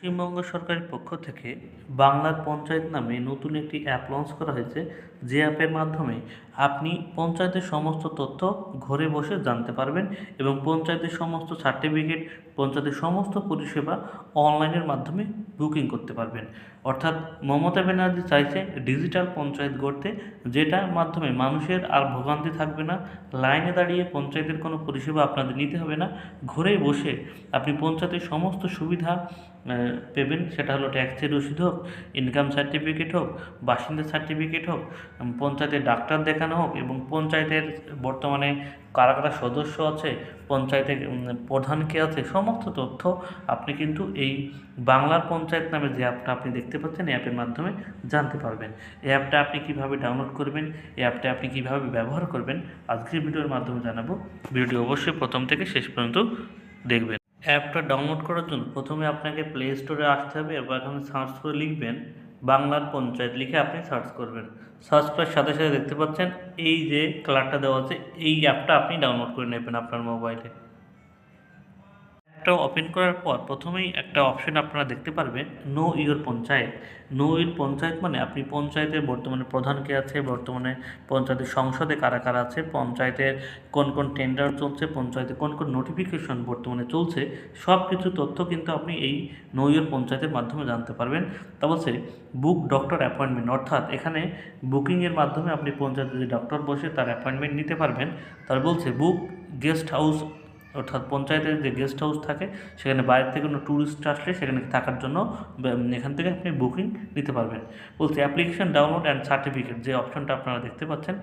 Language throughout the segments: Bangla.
পশ্চিমবঙ্গ সরকারের পক্ষ থেকে বাংলার পঞ্চায়েত নামে নতুন একটি অ্যাপ লঞ্চ করা হয়েছে। যে অ্যাপের মাধ্যমে আপনি পঞ্চায়েতের সমস্ত তথ্য ঘরে বসে জানতে পারবেন এবং পঞ্চায়েতের সমস্ত সার্টিফিকেট পঞ্চায়েতের সমস্ত পরিষেবা অনলাইনের মাধ্যমে বুকিং করতে পারবেন। অর্থাৎ মমতা ব্যানার্জি চাইছে ডিজিটাল পঞ্চায়েত গড়তে, যেটার মাধ্যমে মানুষের আর ভোগান্তি থাকবে না, লাইনে দাঁড়িয়ে পঞ্চায়েতের কোনো পরিষেবা আপনাদের নিতে হবে না, ঘরে বসে আপনি পঞ্চায়েতের সমস্ত সুবিধা পেবেন। সেটা হলো ট্যাক্সের রসিদ হোক ইনকাম সার্টিফিকেট হোক বাসিন্দা সার্টিফিকেট হোক পঞ্চায়েতের ডাক্তার দেখানো হোক এবং পঞ্চায়েতের বর্তমানে কারা কারা সদস্য আছে, পঞ্চায়েতের প্রধান কে আছে, সমস্ত তথ্য আপনি কিন্তু এই বাংলার পঞ্চায়েত নামে যে অ্যাপটা আপনি দেখতে পাচ্ছেন, এই অ্যাপের মাধ্যমে জানতে পারবেন। এই অ্যাপটা আপনি কীভাবে ডাউনলোড করবেন, এই অ্যাপটা আপনি কীভাবে ব্যবহার করবেন, আজকের ভিডিওর মাধ্যমে জানাব। ভিডিওটি অবশ্যই প্রথম থেকে শেষ পর্যন্ত দেখবেন। অ্যাপটা ডাউনলোড করার জন্য প্রথমে আপনাকে প্লে স্টোরে আসতে হবে এবং এখানে সার্চ করে লিখবেন বাংলার পঞ্চায়েত। লিখে আপনি সার্চ করবেন। সার্চ করার সাথে সাথে দেখতে পাচ্ছেন, এই যে কালারটা দেওয়া আছে, এই অ্যাপটা আপনি ডাউনলোড করে নেবেন আপনার মোবাইলে অ্যাপটা ওপেন করার পর প্রথমেই একটা অপশন আপনারা দেখতে পারবেন know your panchayat. Know your panchayat মানে আপনি পঞ্চায়েতের বর্তমানে প্রধান কে আছে, বর্তমানে পঞ্চায়েতের সংসদে কারা কারা আছে, পঞ্চায়েতের কোন কোন টেন্ডার চলছে, পঞ্চায়েতে কোন কোন নোটিফিকেশন বর্তমানে চলছে সব কিছু তথ্য কিন্তু আপনি এই নো ইওর পঞ্চায়েতের মাধ্যমে জানতে পারবেন। তা বলছে বুক ডক্টর অ্যাপয়েন্টমেন্ট অর্থাৎ এখানে বুকিংয়ের মাধ্যমে আপনি পঞ্চায়েতে যে ডক্টর বসে তার অ্যাপয়েন্টমেন্ট নিতে পারবেন। তার বলছে বুক গেস্ট হাউস অর্থাৎ পঞ্চায়েতের যে গেস্ট হাউস থাকে, সেখানে বাইরে থেকে কোনো ট্যুরিস্ট আসলে সেখানে থাকার জন্য এখান থেকে আপনি বুকিং নিতে পারবেন। বলছি অ্যাপ্লিকেশান ডাউনলোড অ্যান্ড সার্টিফিকেট যে অপশনটা আপনারা দেখতে পাচ্ছেন,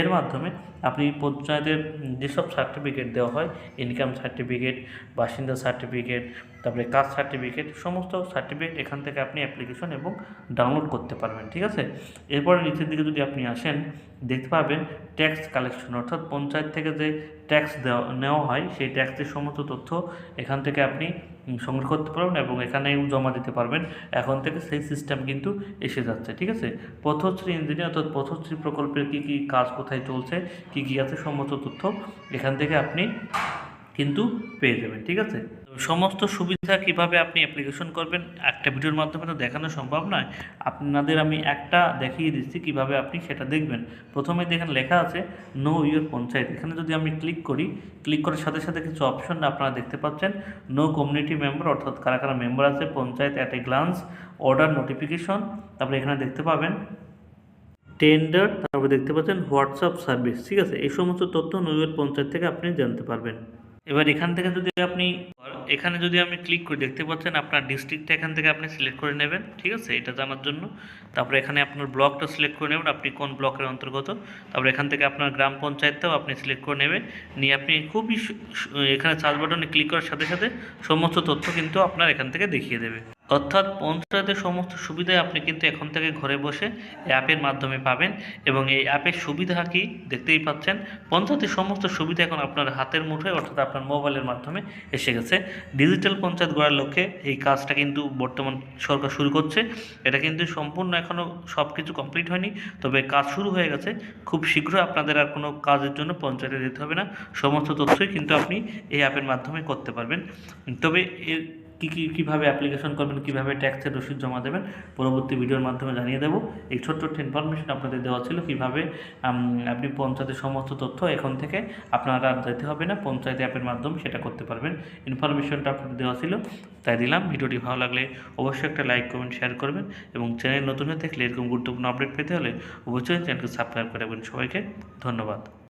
এর মাধ্যমে আপনি পঞ্চায়েতের যেসব সার্টিফিকেট দেওয়া হয় ইনকাম সার্টিফিকেট বাসিন্দা সার্টিফিকেট তারপরে কাস্ট সার্টিফিকেট, সমস্ত সার্টিফিকেট এখান থেকে আপনি অ্যাপ্লিকেশন এবং ডাউনলোড করতে পারবেন, ঠিক আছে? এরপরে নিচের দিকে যদি আপনি আসেন, দেখতে পাবেন ট্যাক্স কালেকশন অর্থাৎ পঞ্চায়েত থেকে যে ট্যাক্স দেওয়া, নেওয়া হয়, সেই ট্যাক্সের সমস্ত তথ্য এখান থেকে আপনি সংগ্রহ করতে পারবেন এবং এখানেও জমা দিতে পারবেন। এখন থেকে সেই সিস্টেম কিন্তু এসে যাচ্ছে, ঠিক আছে? পথশ্রী ইঞ্জিনিয়ার অর্থাৎ পথশ্রী প্রকল্পের কী কী কাজ কোথায় চলছে, কী কী আছে, সমস্ত তথ্য এখান থেকে আপনি কিন্তু পেয়ে যাবেন, ঠিক আছে? সমস্ত সুবিধা কীভাবে আপনি অ্যাপ্লিকেশন করবেন, একটা ভিডিওর মাধ্যমে তো দেখানো সম্ভব নয়। আপনাদের আমি একটা দেখিয়ে দিচ্ছি কীভাবে আপনি সেটা দেখবেন। প্রথমে দেখেন লেখা আছে নো ইউর পঞ্চায়েত। এখানে যদি আমি ক্লিক করি ক্লিক করার সাথে সাথে কিছু অপশন আপনারা দেখতে পাচ্ছেন। নো কমিউনিটি মেম্বার অর্থাৎ কারা কারা মেম্বার আছে, panchayat at a glance order notification তারপরে এখানে দেখতে পাবেন টেন্ডার তারপরে দেখতে পাচ্ছেন, হোয়াটসঅ্যাপ সার্ভিস, ঠিক আছে? এই সমস্ত তথ্য নৈবের পঞ্চায়েত থেকে আপনি জানতে পারবেন। এবার এখান থেকে যদি আপনি এখানে যদি আমি ক্লিক করি, দেখতে পাচ্ছেন আপনার ডিস্ট্রিক্টটা এখান থেকে আপনি সিলেক্ট করে নেবেন, ঠিক আছে? এটা জানার জন্য। তারপরে এখানে আপনার ব্লকটা সিলেক্ট করে নেবেন, আপনি কোন ব্লকের অন্তর্গত। তারপরে এখান থেকে আপনার গ্রাম পঞ্চায়েতটাও আপনি সিলেক্ট করে নেবেন। নিয়ে আপনি খুবই এখানে সার্চ বাটনে ক্লিক করার সাথে সাথে সমস্ত তথ্য কিন্তু আপনার এখান থেকে দেখিয়ে দেবে। অর্থাৎ পঞ্চায়েতের সমস্ত সুবিধাই আপনি কিন্তু এখন থেকে ঘরে বসে অ্যাপের মাধ্যমে পাবেন এবং এই অ্যাপের সুবিধা কি দেখতেই পাচ্ছেন। পঞ্চায়েতের সমস্ত সুবিধা এখন আপনার হাতের মুঠোয় অর্থাৎ আপনার মোবাইলের মাধ্যমে এসে গেছে। ডিজিটাল পঞ্চায়েত গড়ার লক্ষ্যে এই কাজটা কিন্তু বর্তমান সরকার শুরু করছে। এটা কিন্তু সম্পূর্ণ এখনও সব কিছু কমপ্লিট হয়নি, তবে কাজ শুরু হয়ে গেছে। খুব শীঘ্রই আপনাদের আর কোনো কাজের জন্য পঞ্চায়েতে যেতে হবে না। সমস্ত তথ্যই কিন্তু আপনি এই অ্যাপের মাধ্যমে করতে পারবেন। তবে এর কী কী, কীভাবে অ্যাপ্লিকেশন করবেন, কীভাবে ট্যাক্সের রসিদ জমা দেবেন, পরবর্তী ভিডিওর মাধ্যমে জানিয়ে দেবো। এই ছোট্ট একটা ইনফরমেশন আপনাদের দেওয়া ছিল কীভাবে আপনি পঞ্চায়েতের সমস্ত তথ্য এখন থেকে আপনারা আর যেতে হবে না, পঞ্চায়েত অ্যাপের মাধ্যমে সেটা করতে পারবেন। ইনফরমেশনটা আপনাদের দেওয়া ছিল, তাই দিলাম। ভিডিওটি ভালো লাগলে অবশ্যই একটা লাইক কমেন্ট শেয়ার করবেন এবং চ্যানেল নতুন হয়ে থাকলে এরকম গুরুত্বপূর্ণ আপডেট পেতে হলে অবশ্যই চ্যানেলকে সাবস্ক্রাইব করে সবাইকে। ধন্যবাদ।